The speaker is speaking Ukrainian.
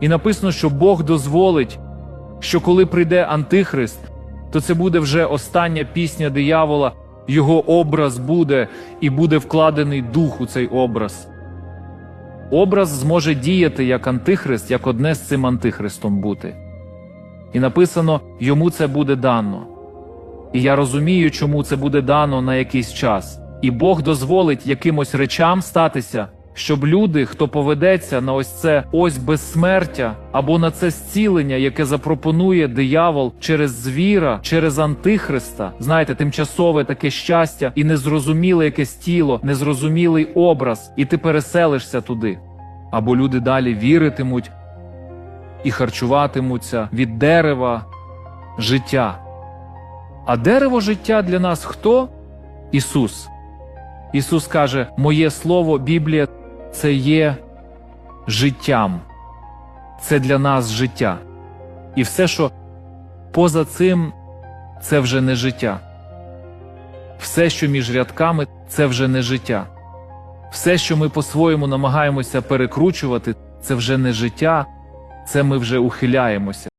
І написано, що Бог дозволить, що коли прийде Антихрист, то це буде вже остання пісня диявола, його образ буде і буде вкладений дух у цей образ. Образ зможе діяти як антихрист, як одне з цим антихристом бути. І написано, йому це буде дано. І я розумію, чому це буде дано на якийсь час. І Бог дозволить якимось речам статися, щоб люди, хто поведеться на ось це ось безсмертя, або на це зцілення, яке запропонує диявол через звіра, через антихриста, знаєте, тимчасове таке щастя і незрозуміле якесь тіло, незрозумілий образ, і ти переселишся туди. Або люди далі віритимуть і харчуватимуться від дерева життя. А дерево життя для нас хто? Ісус. Ісус каже: Моє слово, Біблія це є життям, це для нас життя. І все, що поза цим, це вже не життя. Все, що між рядками, це вже не життя. Все, що ми по-своєму намагаємося перекручувати, це вже не життя, це ми вже ухиляємося.